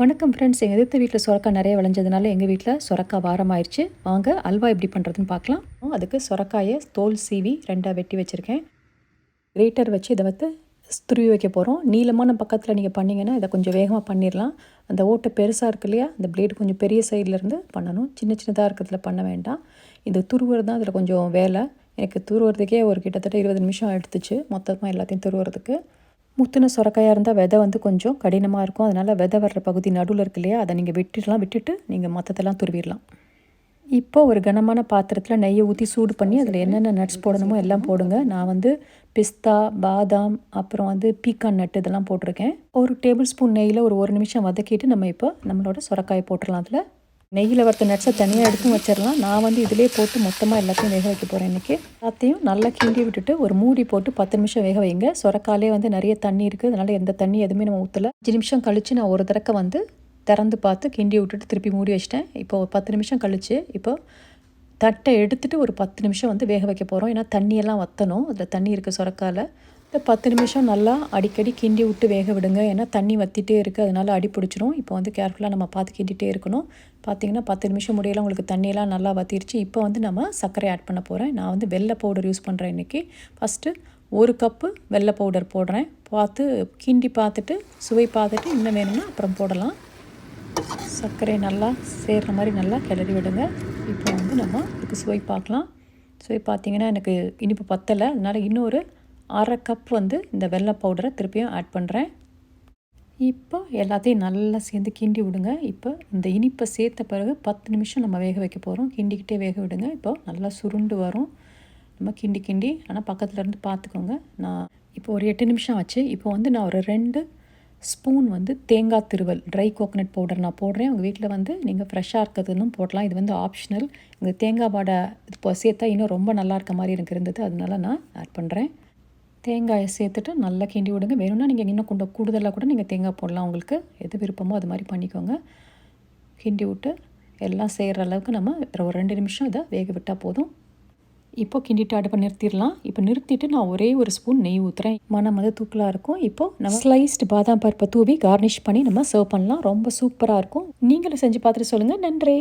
வணக்கம் ஃப்ரெண்ட்ஸ் எங்கள் எதிர்த்த வீட்டில் சுரக்காய் நிறைய விளைஞ்சதுனால எங்கள் வீட்டில் சுரக்காய் வாரம் ஆயிடுச்சு வாங்க அல்வா எப்படி பண்ணுறதுன்னு பார்க்கலாம். அதுக்கு சுரக்காயை தோல் சீவி ரெண்டாக வெட்டி வச்சுருக்கேன். கிரேட்டர் வச்சு இதை வந்து துருவி வைக்க போகிறோம் நீளமான பக்கத்தில் நீங்கள் பண்ணிங்கன்னா இதை கொஞ்சம் வேகமாக பண்ணிடலாம் அந்த ஓட்டை பெருசாக இருக்கு இல்லையா? அந்த பிளேடு கொஞ்சம் பெரிய சைட்லேருந்து பண்ணணும். சின்ன சின்னதாக இருக்கிறதுல பண்ண வேண்டாம். இது துருவுறது தான் அதில் கொஞ்சம் வேலை. எனக்கு துருவுறதுக்கே ஒரு கிட்டத்தட்ட இருபது நிமிஷம் எடுத்துச்சு மொத்தமாக எல்லாத்தையும் துருவுறதுக்கு. முத்தின சுரக்காயாக இருந்தால் விதை வந்து கொஞ்சம் கடினமாக இருக்கும். அதனால் விதை வர்ற பகுதி நடுவில் இருக்கு இல்லையா அதை நீங்கள் விட்டுடலாம். விட்டுட்டு நீங்கள் மொத்தத்தெல்லாம் துருவிடலாம். இப்போ ஒரு கனமான பாத்திரத்தில் நெய்யை ஊற்றி சூடு பண்ணி அதில் என்னென்ன நட்ஸ் போடணுமோ எல்லாம் போடுங்க. நான் வந்து பிஸ்தா பாதாம் அப்புறம் வந்து பீக்கான் நட்டு இதெல்லாம் போட்டிருக்கேன். ஒரு டேபிள் ஸ்பூன் நெய்யில் ஒரு ஒரு நிமிஷம் வதக்கிட்டு நம்ம இப்போ நம்மளோட சுரக்காயை போட்டுடலாம். அதில் நெய்யில் வறுத்த நட்ஸை தனியாக எடுத்தும் வச்சிடலாம் நான் வந்து இதிலே போட்டு மொத்தமாக எல்லாத்தையும் வேக வைக்க போகிறேன் இன்றைக்கி எல்லாத்தையும் நல்லா கிண்டி விட்டுட்டு ஒரு மூடி போட்டு பத்து நிமிஷம் வேக வைங்க. சுரக்காலே வந்து நிறைய தண்ணி இருக்குது அதனால் எந்த தண்ணி எதுவுமே நம்ம ஊற்றல அஞ்சு நிமிஷம் கழித்து நான் ஒரு தடக்க வந்து திறந்து பார்த்து கிண்டி விட்டுட்டு திருப்பி மூடி வச்சிட்டேன். இப்போ ஒரு பத்து நிமிஷம் கழித்து இப்போ தட்டை எடுத்துகிட்டு ஒரு பத்து நிமிஷம் வந்து வேக வைக்க போகிறோம் ஏன்னா தண்ணியெல்லாம் வற்றணும் அதில் தண்ணி இருக்குது சொரக்கால. இந்த பத்து நிமிஷம் நல்லா அடிக்கடி கிண்டி விட்டு வேக விடுங்க. ஏன்னா தண்ணி வற்றிட்டே இருக்குது அதனால் அடி பிடிச்சிரும். இப்போ வந்து கேர்ஃபுல்லாக நம்ம பார்த்து கிண்டிகிட்டே இருக்கணும். பார்த்திங்கன்னா பத்து நிமிஷம் முடியலாம் உங்களுக்கு தண்ணியெல்லாம் நல்லா வற்றிருச்சு இப்போ வந்து நம்ம சர்க்கரை ஆட் பண்ண போகிறேன் நான் வந்து வெள்ளை பவுடர் யூஸ் பண்ணுறேன் இன்றைக்கி ஃபஸ்ட்டு ஒரு கப்பு வெள்ளை பவுடர் போடுறேன். பார்த்து கிண்டி பார்த்துட்டு சுவை பார்த்துட்டு இன்னும் வேணும்னா அப்புறம் போடலாம். சர்க்கரை நல்லா சேர்கிற மாதிரி நல்லா கிளறி விடுங்க. இப்போ வந்து நம்ம இதுக்கு சுவை பார்க்கலாம். சுவை பார்த்திங்கன்னா எனக்கு இனிப்பு பத்தலை. அதனால் இன்னொரு அரை கப் வந்து இந்த வெள்ளை பவுடரை திருப்பியும் ஆட் பண்ணுறேன் இப்போ எல்லாத்தையும் நல்லா சேர்ந்து கிண்டி விடுங்க. இப்போ இந்த இனிப்பை சேர்த்த பிறகு பத்து நிமிஷம் நம்ம வேக வைக்க போகிறோம் கிண்டிக்கிட்டே வேக விடுங்க. இப்போ நல்லா சுருண்டு வரும். நம்ம கிண்டி கிண்டி ஆனால் பக்கத்தில் இருந்து பார்த்துக்கோங்க நான் இப்போ ஒரு எட்டு நிமிஷம் ஆச்சு. இப்போ வந்து நான் ஒரு ரெண்டு ஸ்பூன் வந்து தேங்காய் திருவல் ட்ரை கோகனட் பவுடர் நான் போடுறேன். உங்கள் வீட்டில் வந்து நீங்கள் ஃப்ரெஷ்ஷாக இருக்கிறதுன்னு போடலாம். இது வந்து ஆப்ஷனல் இந்த தேங்காய் பாடை இப்போ சேர்த்தா இன்னும் ரொம்ப நல்லா இருக்க மாதிரி எனக்கு இருந்தது. அதனால நான் ஆட் பண்ணுறேன் தேங்காயை சேர்த்துட்டு நல்லா கிண்டி விடுங்க. வேணும்னா நீங்கள் இன்னும் கொண்ட கூடுதலாக கூட நீங்கள் தேங்காய் போடலாம் உங்களுக்கு. எது விருப்பமோ அது மாதிரி பண்ணிக்கோங்க. கிண்டி விட்டு எல்லாம் செய்கிற அளவுக்கு நம்ம ஒரு ரெண்டு நிமிஷம் இதை வேக விட்டால் போதும். இப்போ கிண்டிட்டு அடுப்பை நிறுத்திடலாம். இப்போ நிறுத்திட்டு நான் ஒரே ஒரு ஸ்பூன் நெய் ஊற்றுறேன் மனம் வந்து தூக்கலாக இருக்கும். இப்போ நம்ம ஸ்லைஸ்டு பாதாம் பருப்பை தூவி கார்னிஷ் பண்ணி நம்ம சர்வ் பண்ணலாம். ரொம்ப சூப்பராக இருக்கும். நீங்களும் செஞ்சு பார்த்துட்டு சொல்லுங்கள் நன்றி.